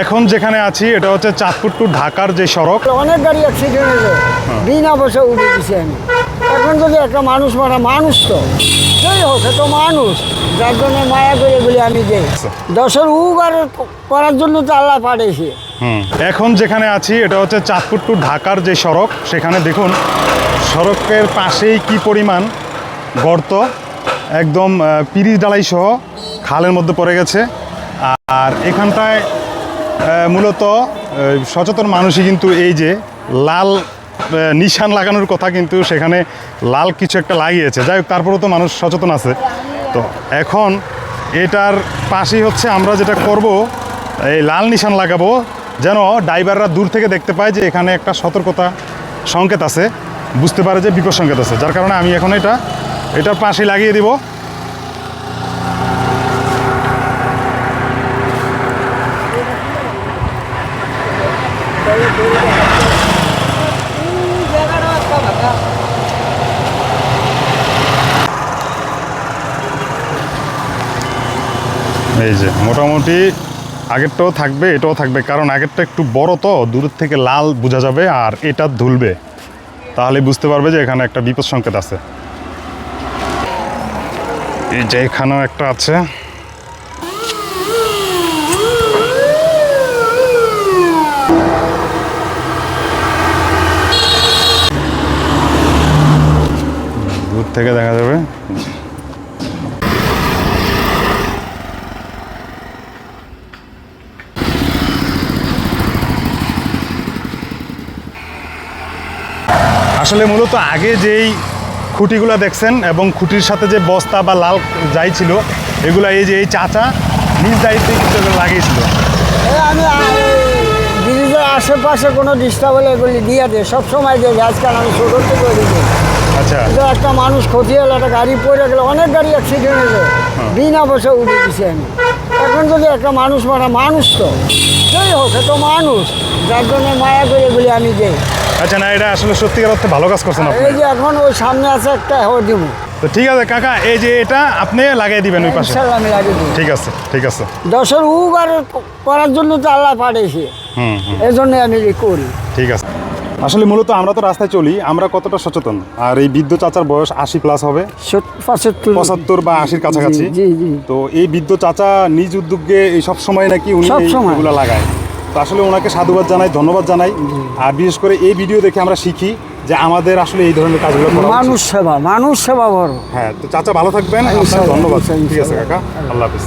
এখন যেখানে আছি এটা হচ্ছে চাঁদপুর টু ঢাকার যে সড়ক। অনেক গাড়ি অ্যাক্সিডেন্ট হয়েছে। বিনা বসে উঠে দিছি আমি। এখন যদি একটা মানুষ মারা মানুষ তো। যাই হোক তো মানুষ। যার জন্য মায়া করে বলে আমি যে দশের উগার করার জন্য তো আল্লাহ পাঠিয়েছে এখন যেখানে আছি এটা হচ্ছে চাঁদপুর টু ঢাকার যে সড়ক সেখানে দেখুন সড়কের পাশেই কি পরিমাণ গর্ত একদম পিরিচ ডালাই সহ খালের মধ্যে পড়ে গেছে। আর এখানটায় মূলত সচেতন মানুষই কিন্তু এই যে লাল নিশান লাগানোর কথা কিন্তু সেখানে লাল কিছু একটা লাগিয়েছে। যাই হোক, তারপরেও তো মানুষ সচেতন আছে। তো এখন এটার পাশেই হচ্ছে আমরা যেটা করব, এই লাল নিশান লাগাবো, যেন ড্রাইভাররা দূর থেকে দেখতে পায় যে এখানে একটা সতর্কতা সংকেত আছে, বুঝতে পারে যে বিপদ সংকেত আছে। যার কারণে আমি এখন এটা, এটার পাশেই লাগিয়ে দিব। এই যে, মোটামুটি আগেরটাও থাকবে, এটাও থাকবে। কারণ আগেরটা একটু বড় তো, দূরের থেকে লাল বোঝা যাবে আর এটা ধুলবে। তাহলে বুঝতে পারবে যে এখানে একটা বিপদ সংকেত আছে। এই যে এখানেও একটা আছে। থেকে দেখা যাবে। আসলে মূলত আগে যেই খুঁটিগুলো দেখছেন এবং খুঁটির সাথে যে বস্তা বা লাল যাই ছিল, এগুলো এই যে এই চাচা নিজ দায়িত্বে কিন্তু লাগিয়েছিল। আশেপাশে কোনো ডিস্টার্ব হলে এগুলি দিয়ে দেয় সবসময় দেয় আজকাল আমি ছোটো থেকে আচ্ছা। একটা মানুষ ক্ষতি হলো একটা গাড়ি পড়ে গেলে অনেক গাড়ি অ্যাক্সিডেন্ট হয়েছে। বিনা বসে উঠে দিছি আমি। এখন যদি একটা মানুষ মারা মানুষ তো সেই হোক সে তো মানুষ। যার জন্য মায়া করে বলে আমি যাই আচ্ছা না এটা আসলে সত্যিকার অর্থে ভালো কাজ করছেন আপনি। এই যে এখন ওই সামনে আছে একটা হো দিব। তো ঠিক আছে কাকা এই যে এটা আপনি লাগিয়ে দিবেন ওই পাশে। ইনশাল্লাহ আমি লাগিয়ে দিব। ঠিক আছে ঠিক আছে। দশের উগার করার জন্য তো আল্লাহ পাঠিয়েছে। এই জন্য আমি করি। ঠিক আছে। আসলে মূলত আমরা তো রাস্তায় চলি আমরা কতটা সচেতন? আর এই বৃদ্ধ চাচার বয়স আশি প্লাস হবে। পঁচাত্তর। বা আশির কাছাকাছি। তো এই বৃদ্ধ চাচা নিজ উদ্যোগে এই সব সময় নাকি উনি। এগুলা লাগায়। তো আসলে ওনাকে সাধুবাদ জানাই ধন্যবাদ জানাই। আর বিশেষ করে এই ভিডিও দেখে আমরা শিখি যে আমাদের আসলে এই ধরনের কাজগুলো মানুষ সেবা মানুষ সেবা বড় হ্যাঁ তো চাচা ভালো থাকবেন। আপনার ধন্যবাদ। ঠিক আছে কাকা। আল্লাহ হাফিজ।